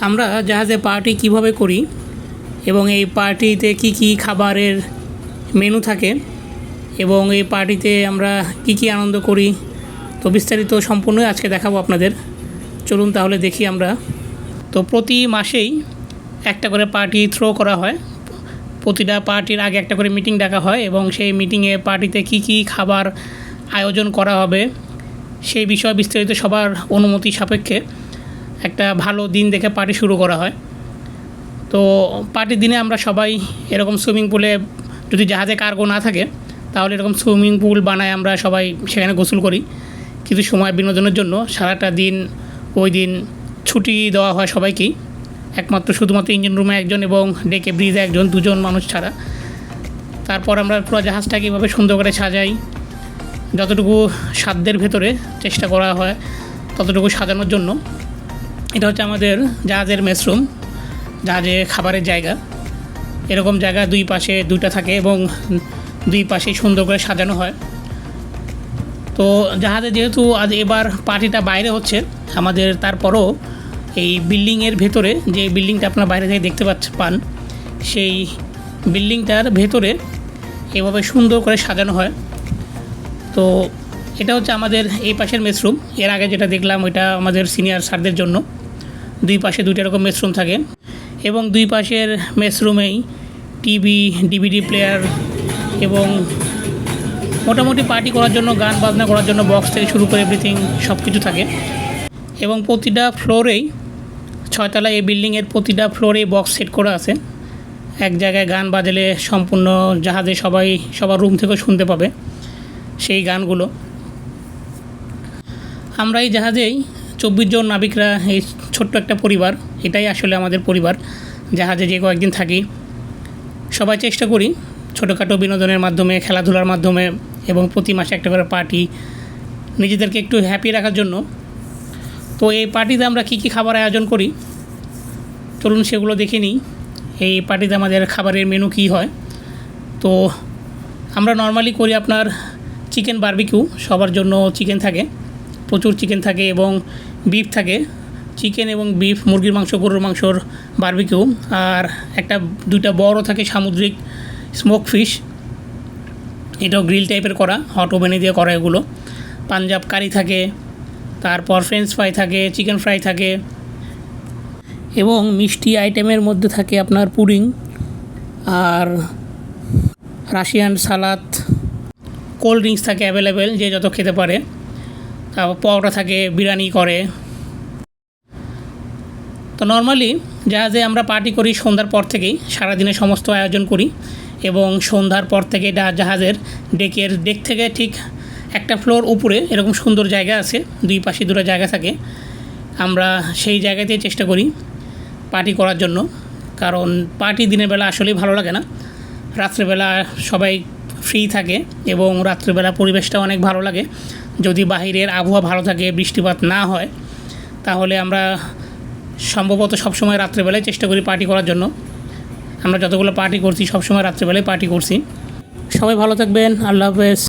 আমরা জাহাজে পার্টি কীভাবে করি এবং এই পার্টিতে কি কি খাবারের মেনু থাকে এবং এই পার্টিতে আমরা কি কি আনন্দ করি, তো বিস্তারিত সম্পূর্ণই আজকে দেখাবো আপনাদের। চলুন তাহলে দেখি আমরা। তো প্রতি মাসেই একটা করে পার্টি থ্রো করা হয়। প্রতিটা পার্টির আগে একটা করে মিটিং ডাকা হয় এবং সেই মিটিংয়ে পার্টিতে কি কি খাবার আয়োজন করা হবে সেই বিষয়ে বিস্তারিত সবার অনুমতি সাপেক্ষে। একটা ভালো দিন দেখে পার্টি শুরু করা হয়। তো পার্টির দিনে আমরা সবাই এরকম সুইমিং পুলে যদি জাহাজে কার্গো না থাকে, তাহলে এরকম সুইমিং পুল বানায় আমরা সবাই সেখানে গোসল করি। কিছু সময় বিনোদনের জন্য সারাটা দিন, ওই দিন ছুটি দেওয়া হয় সবাইকেই। একমাত্র শুধুমাত্র ইঞ্জিন রুমে একজন এবং ডেকে ব্রিজে একজন, দুজন মানুষ ছাড়া। তারপর আমরা পুরো জাহাজটাকে এভাবে সুন্দর করে সাজাই। যতটুকু সাধ্যের ভেতরে চেষ্টা করা হয়, ততটুকু সাজানোর জন্য। এটা হচ্ছে আমাদের জাহাজের মেসরুম জাহাজে খাবারের জায়গা। এরকম জায়গা দুই পাশে দুইটা থাকে এবং দুই পাশে সুন্দর করে সাজানো হয়। তো জাহাজে যেহেতু আজ এবার পার্টিটা বাইরে হচ্ছে, আমাদের তারপরও এই বিল্ডিংয়ের ভেতরে যে বিল্ডিংটা আপনার বাইরে থেকে দেখতে পাচ্ছ পান, সেই বিল্ডিংটার ভেতরে এভাবে সুন্দর করে সাজানো হয়। তো এটা হচ্ছে আমাদের এই পাশের মেসরুম এর আগে যেটা দেখলাম, ওইটা আমাদের সিনিয়র স্যারদের জন্য। দুই পাশে দুইটা রকম মেসরুম থাকে। এবং দুই পাশের মেসরুমেই টিভি ডিভিডি প্লেয়ার এবং মোটামুটি পার্টি করার জন্য, গান বাজনা করার জন্য বক্স থেকে শুরু করে এভরিথিং সব কিছু থাকে। এবং প্রতিটা ফ্লোরেই ছয়তলা এই বিল্ডিংয়ের প্রতিটা ফ্লোরেই বক্স সেট করা আছে। এক জায়গায় গান বাজালে সম্পূর্ণ জাহাজে সবাই, সবার রুম থেকেও শুনতে পাবে সেই গানগুলো। আমরা এই জাহাজেই চব্বিশ জন নাবিকরা এই ছোট্ট একটা পরিবার, এটাই আসলে আমাদের পরিবার, জাহাজে যে কয়েকদিন থাকি। সবাই চেষ্টা করি ছোটোখাটো বিনোদনের মাধ্যমে, খেলাধুলার মাধ্যমে এবং প্রতি মাসে একটা করে পার্টি নিজেদেরকে একটু হ্যাপি রাখার জন্য। তো এই পার্টিতে আমরা কী কী খাবার আয়োজন করি? চলুন সেগুলো দেখে নিই। এই পার্টিতে আমাদের খাবারের মেনু কী হয়? তো আমরা নর্মালি করি আপনার চিকেন বার্বিকিউ সবার জন্য চিকেন থাকে। প্রচুর চিকেন থাকে এবং বিফ থাকে। চিকেন এবং বিফ মুরগির মাংস, গরুর মাংসর বারবিকিউ আর একটা, দুইটা বড় থাকে সামুদ্রিক স্মোক ফিশ এটাও গ্রিল টাইপের করা হট ওভেনে দিয়ে করা এগুলো। পাঞ্জাব কারি থাকে, তারপর ফ্রেঞ্চ ফ্রাই থাকে চিকেন ফ্রাই থাকে। এবং মিষ্টি আইটেমের মধ্যে থাকে আপনার পুডিং আর রাশিয়ান সালাদ কোল্ড ড্রিঙ্কস থাকে অ্যাভেলেবেল যে যত খেতে পারে। তারপর পরোটা থাকে, বিরিয়ানি করে। তো নর্মালি জাহাজে আমরা পার্টি করি সন্ধ্যার পর থেকেই সারাদিনের সমস্ত আয়োজন করি এবং সন্ধ্যার পর থেকে জাহাজের ডেকের ডেক থেকে ঠিক একটা ফ্লোর উপরে এরকম সুন্দর জায়গা আছে, দুই পাশে দুটো জায়গা থাকে। আমরা সেই জায়গাতেই চেষ্টা করি পার্টি করার জন্য। কারণ পার্টি দিনের বেলা আসলেই ভালো লাগে না। রাত্রেবেলা সবাই ফ্রি থাকে এবং রাত্রেবেলা পরিবেশটা অনেক ভালো লাগে। যদি বাহিরের আবহাওয়া ভালো থাকে, বৃষ্টিপাত না হয়, তাহলে আমরা সম্ভবত সবসময় রাত্রেবেলায় চেষ্টা করি পার্টি করার জন্য। আমরা যতগুলো পার্টি করছি, সবসময় রাত্রেবেলায় পার্টি করছি। সবাই ভালো থাকবেন, আল্লাহ হাফেজ।